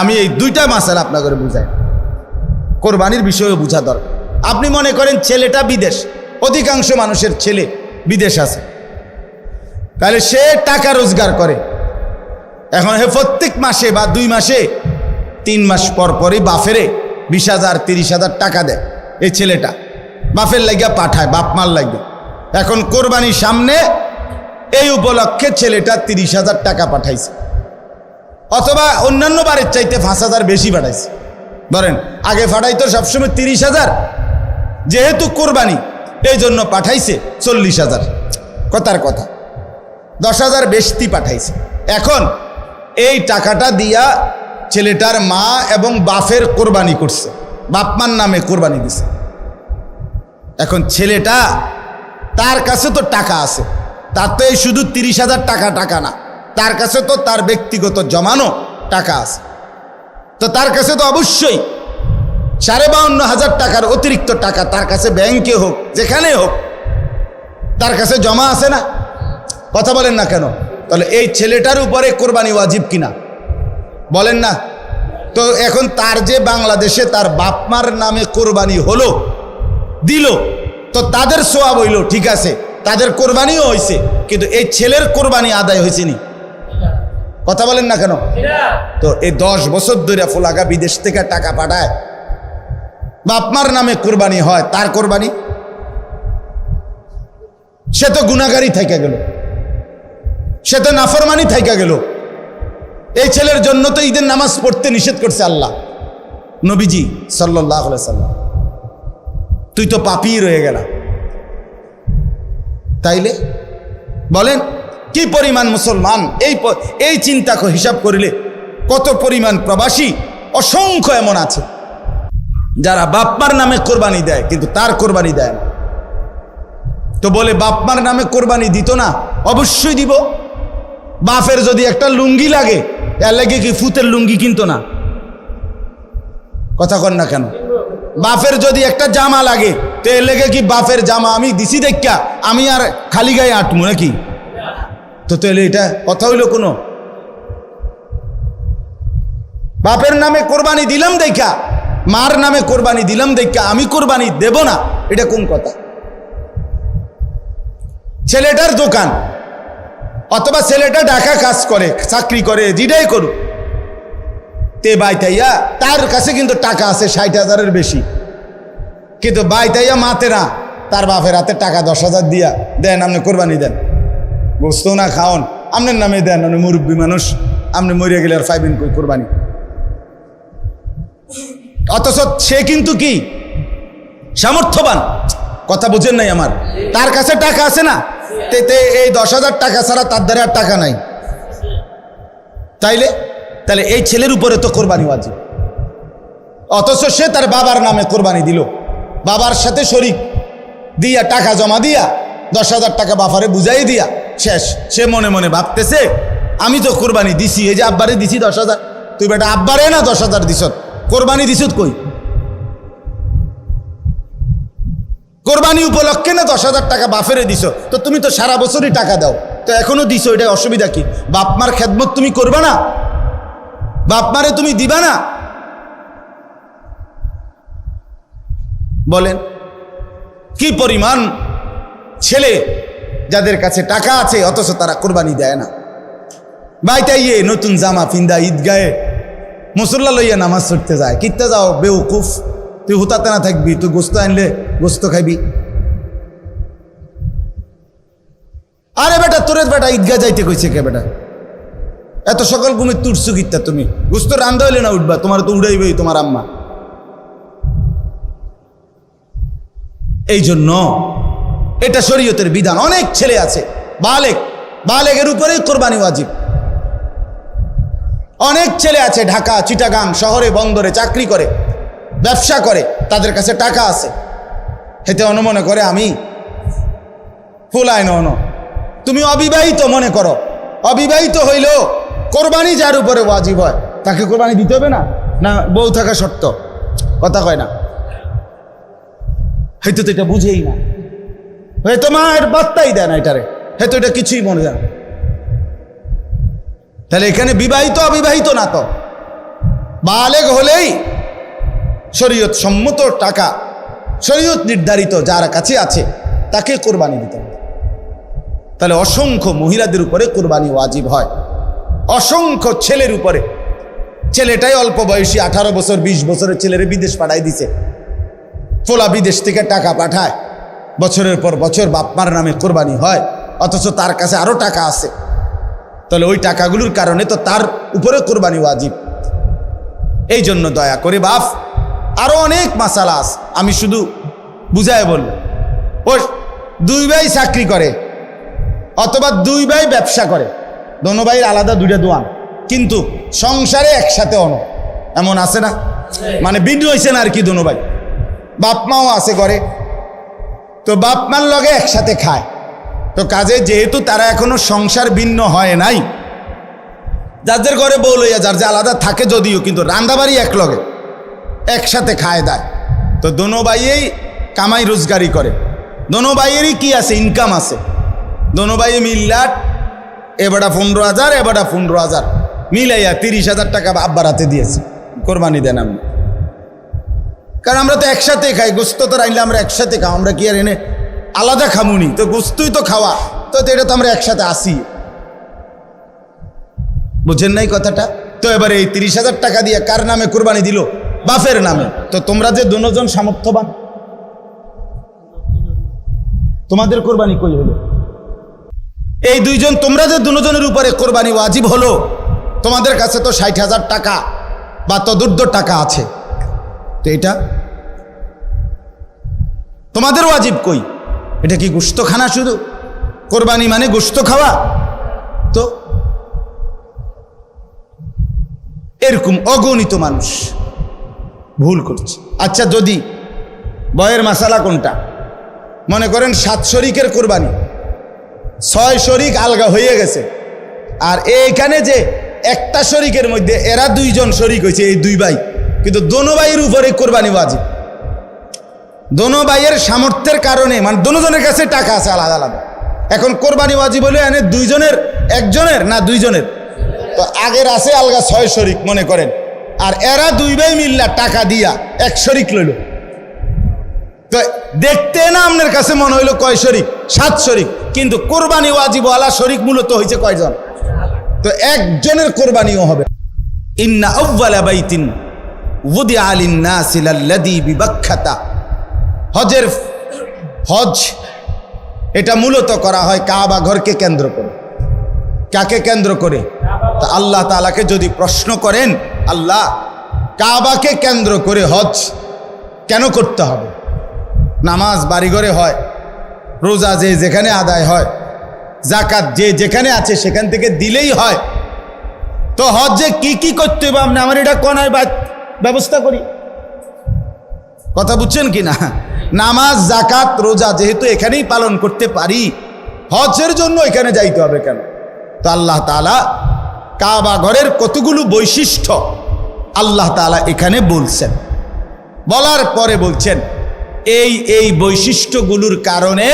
আমি এই দুইটা মাসাল আপনাকে বুঝাই। কোরবানির বিষয়ে বোঝা দরকার। আপনি মনে করেন ছেলেটা বিদেশ, অধিকাংশ মানুষের ছেলে বিদেশ আছে। তাহলে সে টাকা রোজগার করে। এখন হে প্রত্যেক মাসে বা দুই মাসে তিন মাস পর পরই বাফেরে বিশ হাজার, তিরিশ হাজার টাকা দেয় এই ছেলেটা। বাফের লাগিয়া পাঠায়, বাপ মার লাগে এখন কোরবানির সামনে এই উপলক্ষে ছেলেটা তিরিশ হাজার টাকা পাঠাইছে। অথবা অন্যান্য বারের চাইতে পাঁচ হাজার বেশি পাঠাইছে ধরেন, আগে পাঠাইতো সবসময় তিরিশ হাজার, যেহেতু কোরবানি এই জন্য পাঠাইছে চল্লিশ হাজার। কথার কথা। দশ হাজার বেশি পাঠাইছে। এখন এই টাকাটা দিয়া ছেলেটার মা এবং বাফের কোরবানি করছে। বাপমার নামে কোরবানি দিছে। এখন ছেলেটা, তার কাছে তো টাকা আছে। তার তো এই শুধু তিরিশ হাজার টাকা টাকা না। তার কাছে তো তার ব্যক্তিগত জমানো টাকা আছে। তো তার কাছে তো অবশ্যই সাড়ে বাউন্ন হাজার টাকার অতিরিক্ত টাকা তার কাছে ব্যাংকে হোক যেখানে হোক, তার কাছে জমা আছে না? কথা বলেন না কেন? তাহলে এই ছেলেটার উপরে কোরবানি ওয়াজিব কিনা? বলেন না। তো এখন তার যে বাংলাদেশে তার বাপমার নামে কোরবানি হলো, দিল, তো তাদের সোয়াব হইল, ঠিক আছে, তাদের কোরবানিও হয়েছে কিন্তু এই ছেলের কোরবানি আদায় হয়েছে নি। কথা বলেন না কেন? তো এই দশ বছর ধরে ফোলাগা বিদেশ থেকে টাকা পাঠায়। বাপমার নামে কোরবানি হয় তার কোরবানি? সে তো গুণাগারি থাইকা গেল। সে তো নাফরমানি থাইকা গেল। এই ছেলের জন্য তো ঈদের নামাজ পড়তে নিষেধ করছে আল্লাহ। নবীজি সাল্লাহ সাল্লাম। তুই তো পাপি রয়ে গেলা। তাইলে বলেন কি পরিমাণ মুসলমান? এই এই চিন্তা হিসাব করিলে কত পরিমাণ প্রবাসী? অসংখ্য এমন আছে। যারা বাপমার নামে কোরবানি দেয়, কিন্তু তার কোরবানি দেয় না। তো বলে, বাপমার নামে কোরবানি দিত না, অবশ্যই দিব। বাপের যদি একটা লুঙ্গি লাগে, এর লাগে কি ফুতের লুঙ্গি কিনতো না? কথা কন না কেন? বাপের যদি একটা জামা লাগে, তো এর লেগে কি বাপের জামা আমি দিছি দেখা আমি আর খালি গায়ে আটমু নাকি? তো তাহলে এটা কথা হইল কোনো? বাপের নামে কোরবানি দিলাম দেখা মার নামে কোরবানি দিলাম দেখা আমি কোরবানি দেব না, এটা কোন কথা? ছেলেটার দোকান, অথবা ছেলেটা ঢাকা কাজ করে, চাকরি করে, যেটাই করুক। তে বাইতাইয়া, তার কাছে কিন্তু টাকা আছে ষাট হাজারের বেশি। কিন্তু বাইতাইয়া মাতে না তার বাপের হাতে টাকা দশ হাজার দিয়া দেন, আপনি কোরবানি দেন। গোস্ত না খাওন। আপনার নামে দেন আপনি মুরব্বী মানুষ। আপনি মরিয়া গেলে আর ফাইবেন কই কোরবানি। অথচ সে কিন্তু কি? সামর্থ্যবান। কথা বুঝেন নাই আমার। তার কাছে টাকা আছে না? তে তে এই দশ হাজার টাকা ছাড়া তার দ্বারা আর টাকা নাই। তাইলে? তাহলে এই ছেলের উপরে তো কোরবানি ওয়াজিব। অথচ সে তার বাবার নামে কোরবানি দিল। বাবার সাথে শরিক। দিয়া টাকা জমা দিয়া, দশ হাজার টাকা বাফারে বুঝাই দিয়া। শেষ। সে মনে মনে ভাবতেছে, আমি তো কোরবানি দিছি, এই যে আব্বারে দিছি দশ হাজার। তুই বেটা আব্বারে না দশ হাজার দিস কোরবানি দিস কই? কোরবানি উপলক্ষে না দশ হাজার টাকা বাফেরে দিছ? তো তুমি তো সারা বছরই টাকা দাও। তো এখনও দিছো এটা অসুবিধা কি? বাপমার খেদমত তুমি করবা না? বাপমারে তুমি দিবা না? বলেন, কি পরিমাণ ছেলে যাদের কাছে টাকা আছে, অথচ তারা কোরবানি দেয় না। বাইতাইয়ে নতুন জামা ফিন্দা ঈদগায়ে মুসল্লা লইয়া নামাজ ছুটতে যায়। কিনতে যাও বেউকুফ তুই হুতাতে না থাকবি, তুই গোস্ত আনলে গোস্ত খাবি আরে বেটা, তোরে বেটা ঈদগা যাইতে কইছে কে বেটা? এত সকাল ঘুমে তুটছু কিত্তা তুমি? গোস্ত রান্ধা হইলে না উঠবা, তোমার তো উড়াইবেই তোমার আম্মা। এই জন্য এটা শরীয়তের বিধান। অনেক ছেলে আছে, বালেক, বালেকের উপরেই কোরবানি ওয়াজিব। অনেক ছেলে আছে ঢাকা, চিটাগাং শহরে, বন্দরে চাকরি করে, ব্যবসা করে, তাদের কাছে টাকা আছে। হেতে অনুমনে করে, আমি ফুলায় নন তুমি অবিবাহিত মনে করো, অবিবাহিত হইলেও কোরবানি যার উপরে ওয়াজিব হয়, তাকে কোরবানি দিতে হবে না? না, বউ থাকা শর্ত, কথা কয় না? হয়তো তো এটা বুঝেই না। হয়তো মা এর বার্তাই দেয় না এটারে। হয়তো এটা কিছুই মনে যায় তাহলে এখানে বিবাহিত, অবিবাহিত না তো? বালেগ হলেই শরীয়ত সম্মত টাকা, শরীয়ত নির্ধারিত যার কাছে আছে, তাকে কোরবানি দিতে হবে। তাহলে অসংখ্য মহিলাদের উপরে কোরবানি ওয়াজিব হয়। অসংখ্য ছেলের উপরে। ছেলেটাই অল্প বয়সী, আঠারো বছর ২০ বছরের ছেলেরে বিদেশ পাঠাই দিছে। ফোলা বিদেশ থেকে টাকা পাঠায়। বছরের পর বছর বাপমার নামে কোরবানি হয় অথচ তার কাছে আরও টাকা আছে। তাহলে ওই টাকাগুলোর কারণে তো তার উপরে কোরবানি ওয়াজিব। এই জন্য দয়া করে বাপ আরও অনেক মাসালা আছে। আমি শুধু বুঝায় বলল ও দুই ভাই চাকরি করে অথবা দুই ভাই ব্যবসা করে। দোনো ভাইয়ের আলাদা দুইটা দোয়ান কিন্তু সংসারে একসাথে অন। এমন আছে না? মানে ভিন্ন হয়েছেন আর কি দোনো ভাই। বাপ মাও আছে ঘরে তো বাপ মার লগে একসাথে খায়। তো কাজে যেহেতু তারা এখনও সংসার ভিন্ন হয় নাই, যাদের ঘরে বউ লইয়া যার যে আলাদা থাকে যদিও, কিন্তু রান্দাবাড়ি এক লগে একসাথে খায় দেয়। তো দোনো ভাইয়েই কামাই রোজগারি করে। দোনো ভাইয়েরই কি আছে? ইনকাম আছে। দোনো ভাই মিল্লাট এবারটা পনেরো হাজার, এবারটা পনেরো হাজার। মিলাইয়া তিরিশ হাজার টাকা আব্বার হাতে দিয়েছে। কোরবানি দেন আপনি কারণ আমরা তো একসাথে খাই, গোস্ত তো রাইলে আমরা একসাথে খাও, আমরা কি আর এনে আলাদা খামুনি? তো গোস্তই তো খাওয়া, তো এটা তো আমরা একসাথে আসি। বুঝেন নাই কথাটা? তো এবারে এই তিরিশ হাজার টাকা দিয়ে কার নামে কোরবানি দিল? বাফের নামে। তো তোমরা যে দুজন সামর্থ্যবান, তোমাদের কোরবানি কই হলো? এই দুইজন, তোমরা যে দুজনের উপরে কোরবানি ওয়াজিব হলো, তোমাদের কাছে তো ষাট হাজার টাকা বা তদুর্ধ টাকা আছে। তো এটা? তোমাদের ওয়াজিব কই? এটা কি গুস্ত খানা শুধু? কোরবানি মানে গুস্ত খাওয়া? তো এরকম অগণিত মানুষ ভুল করছে। আচ্ছা যদি বয়ের মাসালা কোনটা? মনে করেন সাত শরিকের কোরবানি। ছয় শরিক আলগা হয়ে গেছে। আর এইখানে যে একটা শরিকের মধ্যে এরা দুইজন শরিক হয়েছে এই দুই ভাই। কিন্তু দোনো ভাইয়ের উপরে কোরবানি বাজি দোনো ভাইয়ের সামর্থ্যের কারণে মানে দোনোজনের কাছে টাকা আছে আলাদা আলাদা। এখন কোরবানি বাজি বলে এনে দুইজনের, একজনের না দুইজনের? তো আগের আছে আলগা ছয় শরিক মনে করেন। আর এরা দুই ভাই মিল্লা টাকা দিয়া এক শরিক লইল। তো দেখতে না আপনার কাছে মনে হইল কয় শরিক? সাত শরিক। কিন্তু কোরবানি ওয়াজিবওয়ালা শরিক মূলত হয়েছে কয়জন? তো একজনের কোরবানিও হবে। ইন্না আউ্বালা বাইতিন। বিবাক্ষাতা হজের হজ, এটা মূলত করা হয় কাবা ঘরকে কেন্দ্র করে। কাকে কেন্দ্র করে? তা আল্লাহ তালাকে যদি প্রশ্ন করেন, আল্লাহ, কাবাকে কেন্দ্র করে হজ কেন করতে হবে? নামাজ বাড়িঘরে হয়, রোজা যে যেখানে আদায় হয় জাকাত যে যেখানে আছে সেখান থেকে দিলেই হয়। তো হজে কি কি করতে হবে? আপনি আমার এটা কনায় ব্যবস্থা করি। কথা বুঝছেন কি না? নামাজ জাকাত রোজা যেহেতু এখানেই পালন করতে পারি, হজের জন্য এখানে যাইতে হবে কেন? তো আল্লাহ তালা কাবা ঘরের কতগুলো বৈশিষ্ট্য আল্লাহ তালা এখানে বলছেন। বলার পরে বলছেন, এই এই বৈশিষ্ট্যগুলোর কারণে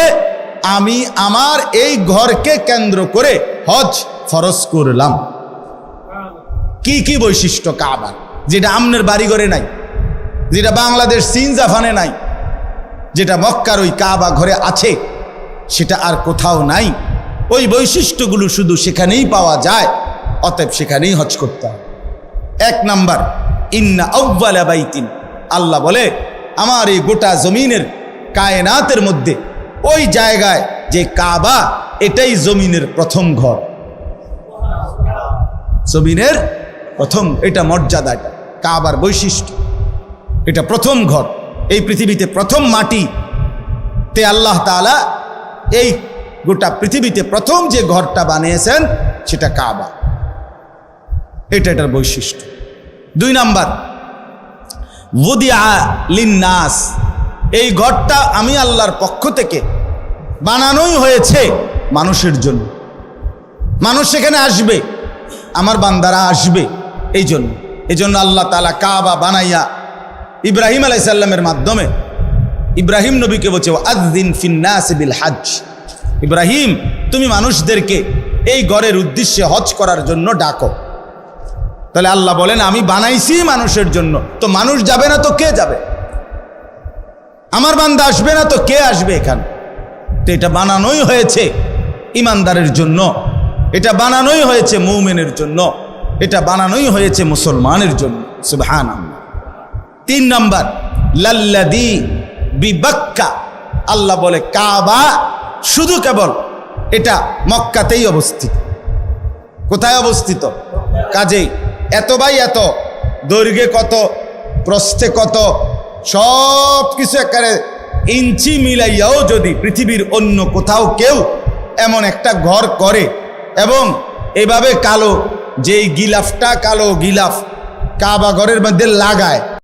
আমি আমার এই ঘরকে কেন্দ্র করে হজ ফরজ করলাম। কি কি বৈশিষ্ট্য কাবার? যেটা আমনের বাড়িঘরে নাই, যেটা বাংলাদেশ চীন জাফানে নাই, যেটা মক্কার ওই কাবা ঘরে আছে, সেটা আর কোথাও নাই। ওই বৈশিষ্ট্যগুলো শুধু সেখানেই পাওয়া যায়, অতএব সেখানেই হজ করতে এক নাম্বার, ইন্না আউ্বালা বাইতিন। আল্লাহ বলে, আমার এই গোটা জমিনের কায়নাতের মধ্যে, ওই জায়গায় যে কাবা, এটাই জমিনের প্রথম ঘর। জমিনের প্রথম, এটা মর্যাদা এটা কাবার বৈশিষ্ট্য। এটা প্রথম ঘর। এই পৃথিবীতে প্রথম মাটি। তে আল্লাহ তালা এই গোটা পৃথিবীতে প্রথম যে ঘরটা বানিয়েছেন, সেটা কাবা। এটা এটার বৈশিষ্ট্য। দুই নাম্বার লিন্নাস। এই ঘরটা আমি আল্লাহর পক্ষ থেকে বানানোই হয়েছে মানুষের জন্য। মানুষ সেখানে আসবে, আমার বান্দারা আসবে এই জন্য এই জন্য আল্লাহ তালা কাবা বানাইয়া ইব্রাহিম আলাইসাল্লামের মাধ্যমে ইব্রাহিম নবীকে বলছে আদিন ফিন্নাস বিল হাজ ইব্রাহিম, তুমি মানুষদেরকে এই গড়ের উদ্দেশ্যে হজ করার জন্য ডাকো। তাহলে আল্লাহ বলেন, আমি বানাইছি মানুষের জন্য। তো মানুষ যাবে না, তো কে যাবে? আমার বান্দা আসবে না, তো কে আসবে এখানে? তো এটা বানানোই হয়েছে ইমানদারের জন্য। এটা বানানোই হয়েছে মৌমেনের জন্য। এটা বানানোই হয়েছে মুসলমানের জন্য সুবহান তিন নাম্বার লাল্লাদি বিবাক্কা আল্লাহ বলে, কাবা শুধু কেবল এটা মক্কাতেই অবস্থিত। কোথায় অবস্থিত? কাজেই এত বাই এত, দৈর্ঘ্যে কত, প্রস্থে কত সব কিছু একারে ইঞ্চি মিলাইয়াও যদি পৃথিবীর অন্য কোথাও কেউ এমন একটা ঘর করে এবং এভাবে কালো যেই গিলাফটা কালো গিলাফ কাবা ঘরের মধ্যে লাগায়।